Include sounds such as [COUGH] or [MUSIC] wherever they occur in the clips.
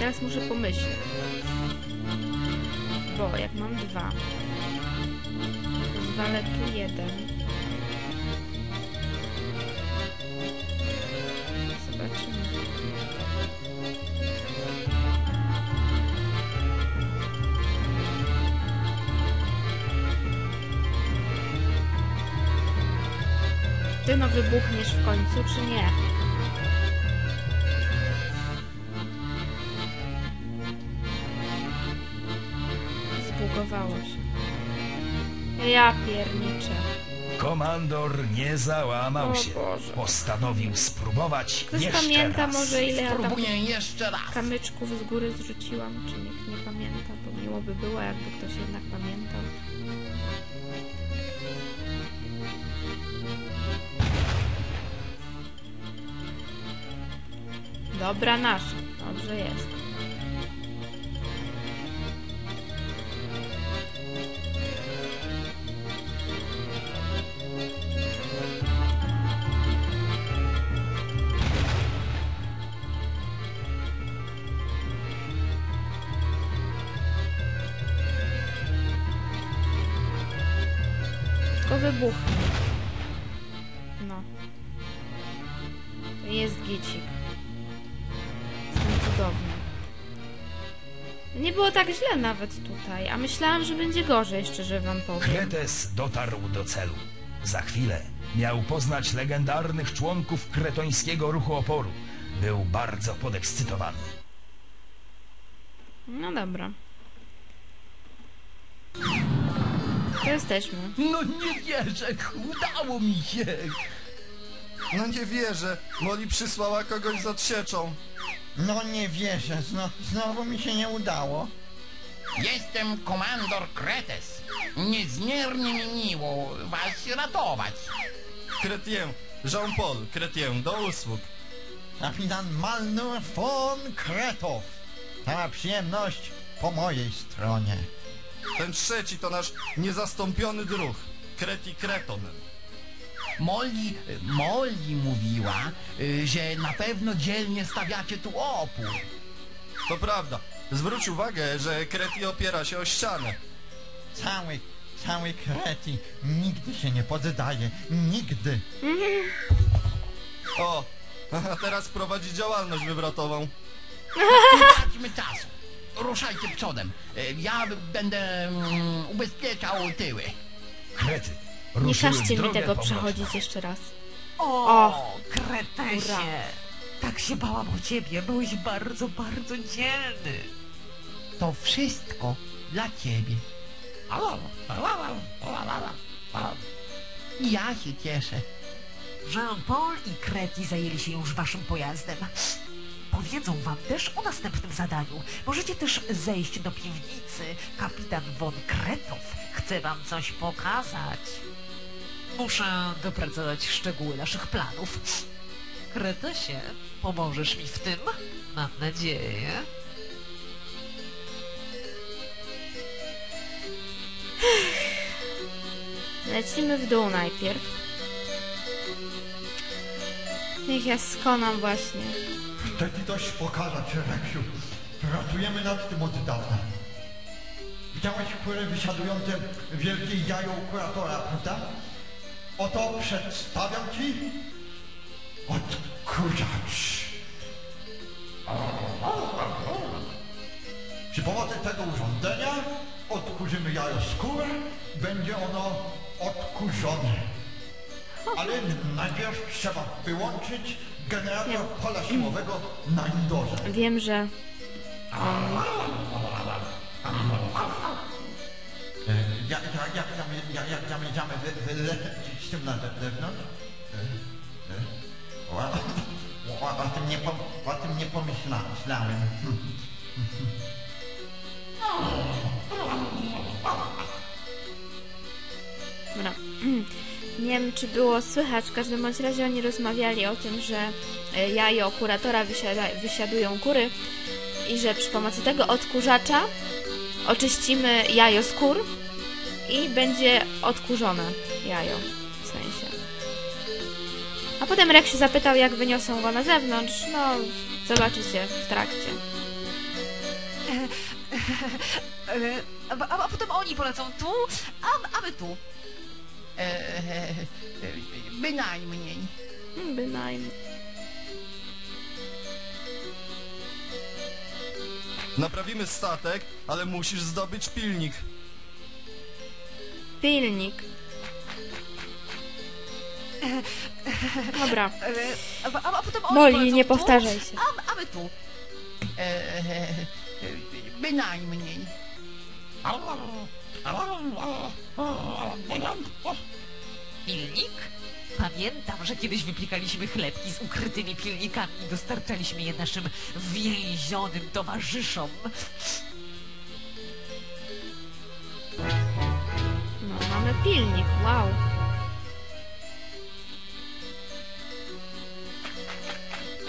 Teraz muszę pomyśleć. Bo jak mam dwa, zwalę tu jeden. Ty no wybuchniesz w końcu, czy nie? Zbugowało się. Ja pierniczę. Komandor nie załamał O się. Boże. Postanowił spróbować Ktoś jeszcze pamięta raz. może ile ja tam jeszcze raz. kamyczków z góry zrzuciłam? Czy nikt nie pamięta? Bo miło by było, jakby ktoś jednak pamiętał. Dobra nasza. Dobrze jest. Wybuchnie. No. To jest gicik. Jestem cudowny. Nie było tak źle nawet tutaj, a myślałam, że będzie gorzej, szczerze wam powiem. Kretes dotarł do celu. Za chwilę miał poznać legendarnych członków kretońskiego ruchu oporu. Był bardzo podekscytowany. No dobra. To jesteśmy. No nie wierzę, udało mi się. No nie wierzę. Molly przysłała kogoś z odsieczą. No nie wierzę, zno, znowu mi się nie udało. Jestem komandor Kretes. Niezmiernie mi miło was ratować. Kretien. Jean-Paul, Kretien, do usług. Kapitan Malnur von Kretow. Ta przyjemność po mojej stronie. Ten trzeci to nasz niezastąpiony druh. Kreti Kreton. Molly, Molly mówiła, y, że na pewno dzielnie stawiacie tu opór. To prawda. Zwróć uwagę, że Kreti opiera się o ścianę. Cały, cały Kreti nigdy się nie poddaje. Nigdy. O, [LAUGHS] a teraz prowadzi działalność wywrotową. Traćmy czasu. Ruszajcie przodem. Y, Ja będę mm, ubezpieczał tyły. Krety Nie każcie mi tego przechodzić jeszcze raz. O, O, kretesie! hurra. Tak się bałam o ciebie, byłeś bardzo, bardzo dzielny. To wszystko dla ciebie. Ja się cieszę. Jean-Paul i Kreti zajęli się już waszym pojazdem. Powiedzą wam też o następnym zadaniu. Możecie też zejść do piwnicy. Kapitan von Kretow chce wam coś pokazać. Muszę dopracować szczegóły naszych planów. Kretesie, pomożesz mi w tym? Mam nadzieję. Lecimy w dół najpierw. Niech ja skonam właśnie. Chcę ci coś pokazać, Reksiu. Pracujemy nad tym od dawna. Widziałeś chóry wysiadujące wielkie jajo kuratora, prawda? Oto przedstawiam ci odkurzacz. Przy pomocy tego urządzenia odkurzymy jajo skórę i będzie ono odkurzone. Ale najpierw trzeba wyłączyć generator pola siłowego na indorze. Wiem, że E, Jak, jak, jak, tam, jak, jak tam jedziemy wy, wylecieć z tym na ze- zewnątrz? E, e, O, o, tym nie, o tym nie pomyślałem. Hmm. Dobra. Nie wiem, czy było słychać, w każdym bądź razie oni rozmawiali o tym, że e, jajo kuratora wysiada, wysiadują kury i że przy pomocy tego odkurzacza oczyścimy jajo z kur i będzie odkurzone jajo, w sensie. A potem Rex się zapytał, jak wyniosą go na zewnątrz. No, zobaczycie w trakcie. E, a, a, a potem oni polecą tu, a, a my tu. E, e, e, bynajmniej. Hmm, Bynajmniej. Naprawimy statek, ale musisz zdobyć pilnik. Pilnik. Dobra. E, a, a, a potem oni Molly, polecą nie tu, powtarzaj się. A, a my tu. E, e, e, bynajmniej. Pilnik? Pamiętam, że kiedyś wypiekaliśmy chlebki z ukrytymi pilnikami i dostarczaliśmy je naszym więzionym towarzyszom. No, mamy pilnik, wow.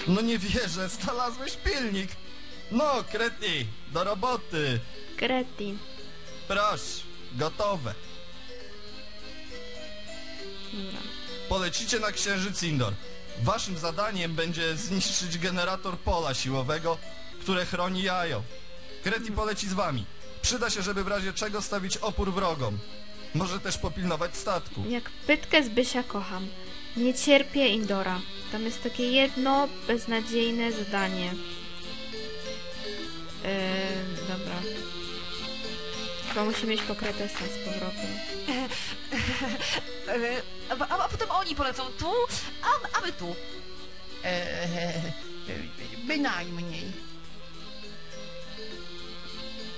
No nie wierzę, znalazłeś pilnik. No, Kreti, do roboty. Kreti. Proszę, gotowe. Dobra. Polecicie na Księżyc Indor. Waszym zadaniem będzie zniszczyć generator pola siłowego, które chroni jajo. Kreti poleci z wami. Przyda się, żeby w razie czego stawić opór wrogom. Może też popilnować statku. Jak pytkę z Bysia kocham. Nie cierpię Indora. Tam jest takie jedno beznadziejne zadanie. Yy, dobra. Chyba musimy iść po Kretesa z powrotem. E, a, a, a potem oni polecą tu, a, a my tu. E, e, e, bynajmniej.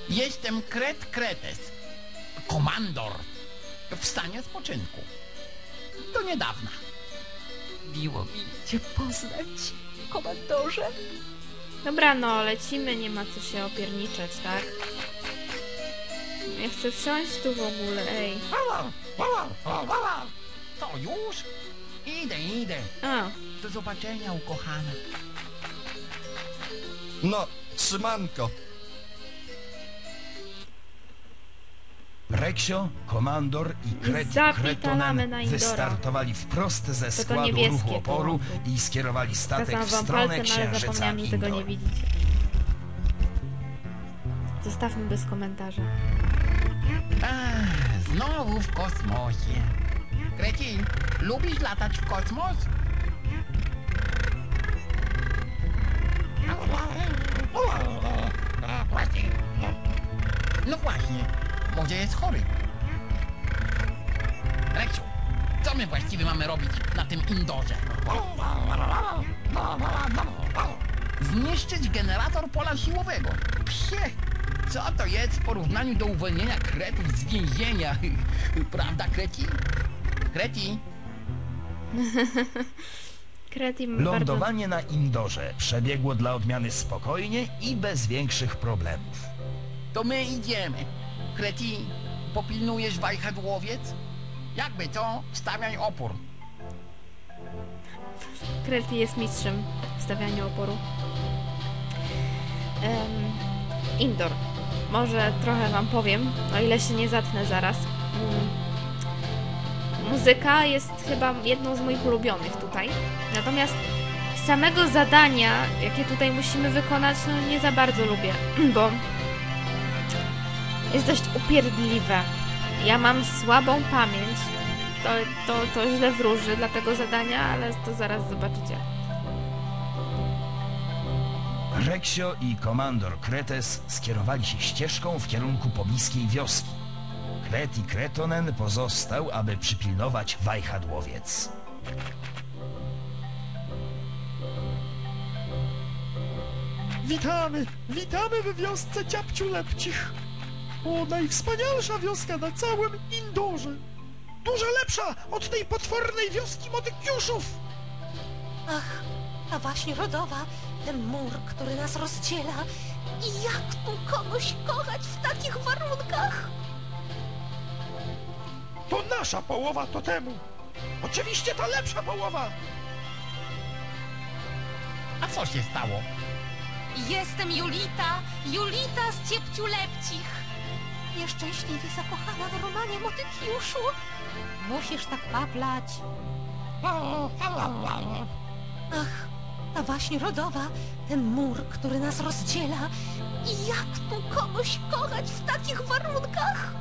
Jestem Kret Kretes, komandor w stanie spoczynku. Do niedawna. Miło mi cię poznać, komandorze. Dobra, no, lecimy, nie ma co się opierniczać, tak? Ja chcę wsiąść tu w ogóle, ej. To już? Idę, idę. A, Do zobaczenia, ukochana. No, trzymanko. Reksio, Komandor i zapitalamy Kretonen na Indora. wystartowali wprost ze składu ruchu oporu i skierowali statek w stronę palcem, ale księżyca że tego nie widzicie. Zostawmy bez komentarza. Znowu w kosmosie. Kreci, lubisz latać w kosmos? No właśnie, może jest chory. Reksiu, co my właściwie mamy robić na tym indorze? Zniszczyć generator pola siłowego. Psie, co to jest w porównaniu do uwolnienia kretów z więzienia? [LAUGHS] Prawda? Kreci? Kreti ma [LAUGHS] bardzo... Lądowanie na Indorze przebiegło dla odmiany spokojnie i bez większych problemów. To my idziemy. Kreti, popilnujesz wajchadłowiec? Jakby co, stawiaj opór. Kreti jest mistrzem w stawianiu oporu. Em, indoor. Może trochę wam powiem, o ile się nie zatnę zaraz. Mm. Muzyka jest chyba jedną z moich ulubionych tutaj. Natomiast samego zadania, jakie tutaj musimy wykonać, no nie za bardzo lubię, [CLEARS THROAT] bo jest dość upierdliwe. Ja mam słabą pamięć. To, to, to źle wróży dla tego zadania, ale to zaraz zobaczycie. Reksio i komandor Kretes skierowali się ścieżką w kierunku pobliskiej wioski. Kreti Kretonen pozostał, aby przypilnować wajchadłowiec. Witamy, witamy w wiosce Ciapciu Lepcich. O, najwspanialsza wioska na całym Indorze. Dużo lepsza od tej potwornej wioski Modykiuszów. Ach, a właśnie rodowa, ten mur, który nas rozdziela. I jak tu kogoś kochać w takich warunkach? To nasza połowa totemu. Oczywiście ta lepsza połowa. A co się stało? Jestem Julita, Julita z Ciepciu Lepcich. Nieszczęśliwie zakochana w Romanie Motykiuszu. Musisz tak paplać. Ach, ta waśń rodowa, ten mur, który nas rozdziela. I jak tu kogoś kochać w takich warunkach?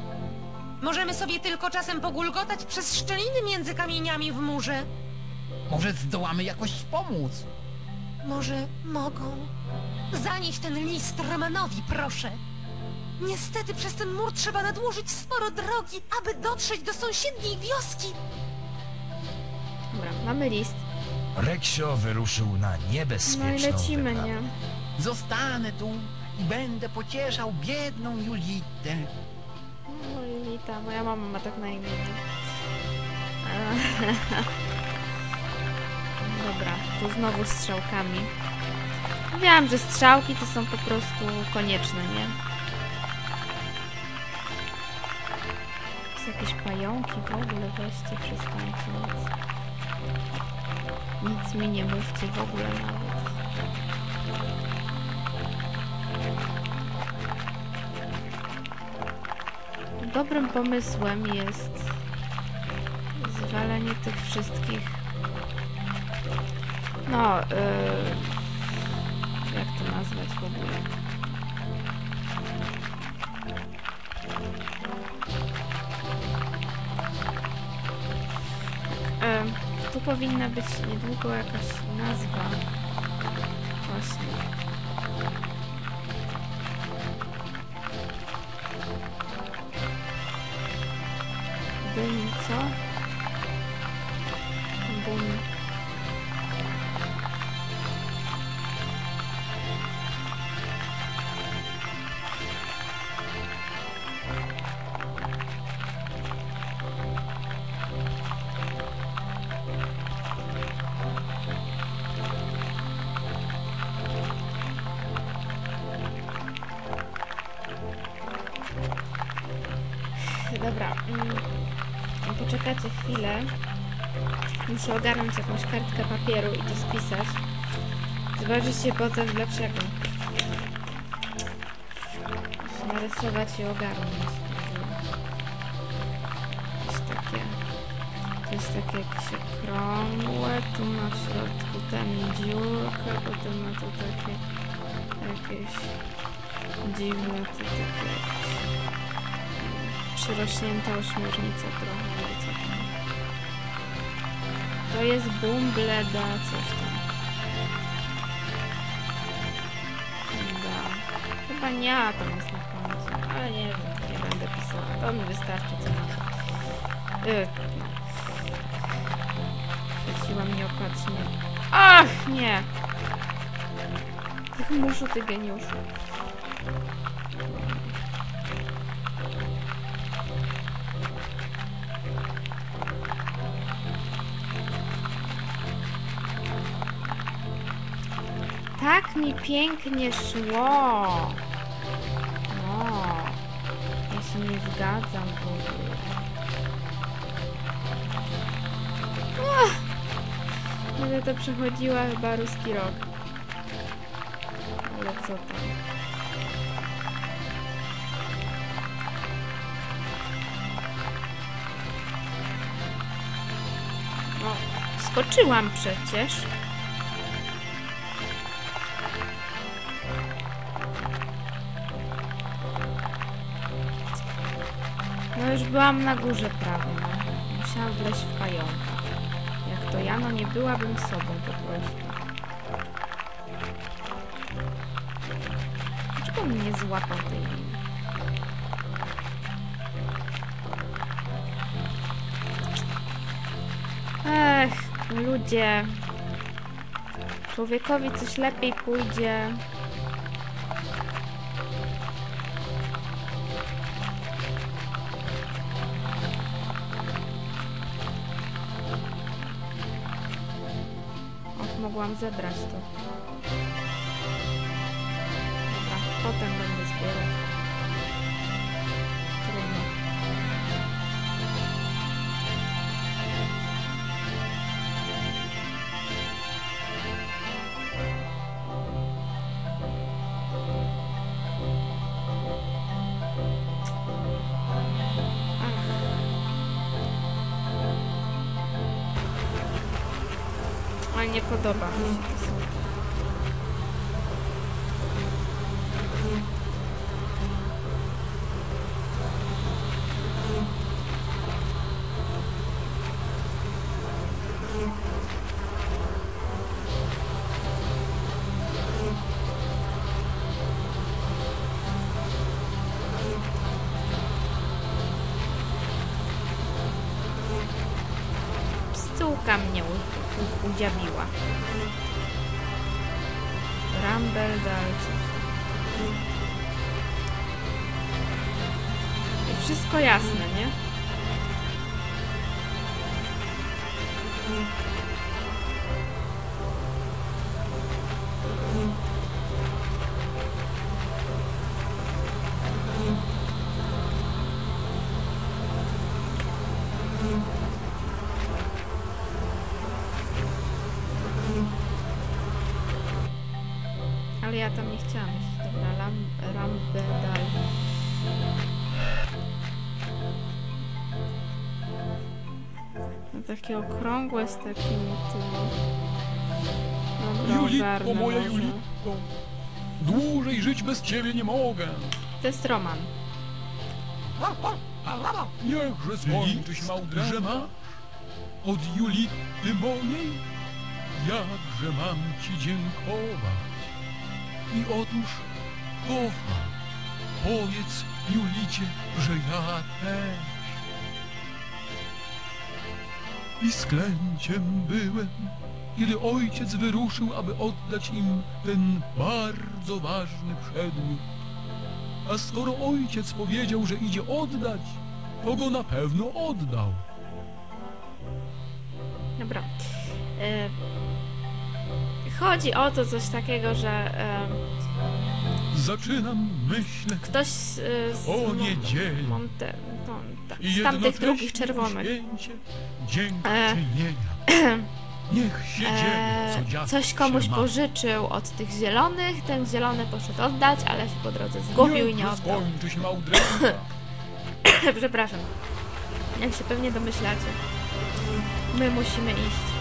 Możemy sobie tylko czasem pogulgotać przez szczeliny między kamieniami w murze. Może zdołamy jakoś pomóc? Może mogą. Zanieść ten list Romanowi, proszę. Niestety przez ten mur trzeba nadłożyć sporo drogi, aby dotrzeć do sąsiedniej wioski. Dobra, mamy list. Reksio wyruszył na No niebezpieczną i lecimy, wyprawę. nie? Zostanę tu i będę pocieszał biedną Julitę. No i Lita, moja mama ma tak na imię. [LAUGHS] Dobra, tu znowu strzałkami. Wiem, że strzałki to są po prostu konieczne, nie? Są jakieś pająki w ogóle, weźcie, przestańcie nic. Nic mi nie mówcie w ogóle nawet. Dobrym pomysłem jest zwalenie tych wszystkich. No, yy, jak to nazwać w ogóle? Em, tu powinna być niedługo jakaś nazwa. Dobra. Mm, poczekajcie chwilę. Muszę ogarnąć jakąś kartkę papieru i to spisać. Zobaczycie potem dlaczego. Muszę narysować i ogarnąć. Jakieś takie... To jest takie jakieś okrągłe, tu ma w środku ten dziurkę, potem ma tu takie jakieś dziwne, to takie jakieś przyrośnięta ośmiornica trochę, ale co tam. To jest bumbleda, coś tam. Da. Chyba nie, tam jest na końcu. Ale nie wiem, nie będę pisała. To mi wystarczy, co mam. Yy, no. Nieopatrznie. Ach, nie! Tych muszu, ty geniuszu. Mi pięknie szło. No, ja się nie zgadzam w ogóle. Będę to przechodziła chyba ruski rok. Ale co? No, skoczyłam przecież. No już byłam na górze prawie, no. Musiałam wleźć w pająka. Jak to ja, no nie byłabym sobą po prostu. Dlaczego on nie złapał tej linii? Ech, ludzie. Człowiekowi coś lepiej pójdzie. Mogłam zebrać to. Dobra, potem będę zbierać. Nie podoba. mi się to. diabiła. Rumble dalej. I wszystko jasne, nie? Takie okrągłe z takimi tymi... Dobra, Julitko, ogarnę moja może. Julitko. Dłużej żyć bez ciebie nie mogę. To jest Roman. Niechże skończy się że masz od Julity mojej, jakże mam ci dziękować. I otóż kocham, powiedz Julicie, że ja też. I sklęciem byłem, kiedy ojciec wyruszył, aby oddać im ten bardzo ważny przedmiot. A skoro ojciec powiedział, że idzie oddać, to go na pewno oddał. Dobra. E, chodzi o to coś takiego, że e, Zaczynam myśleć ktoś z, e, z o niedzieli Monte, z tamtych drugich czerwonych. święcie dziękczynienia. [CLEARS THROAT] Niech się dzieje, co E, dziadek coś komuś pożyczył od tych zielonych, ten zielony poszedł oddać, ale się po drodze zgubił i nie oddał. [CLEARS THROAT] Przepraszam. Jak się pewnie domyślacie. My musimy iść.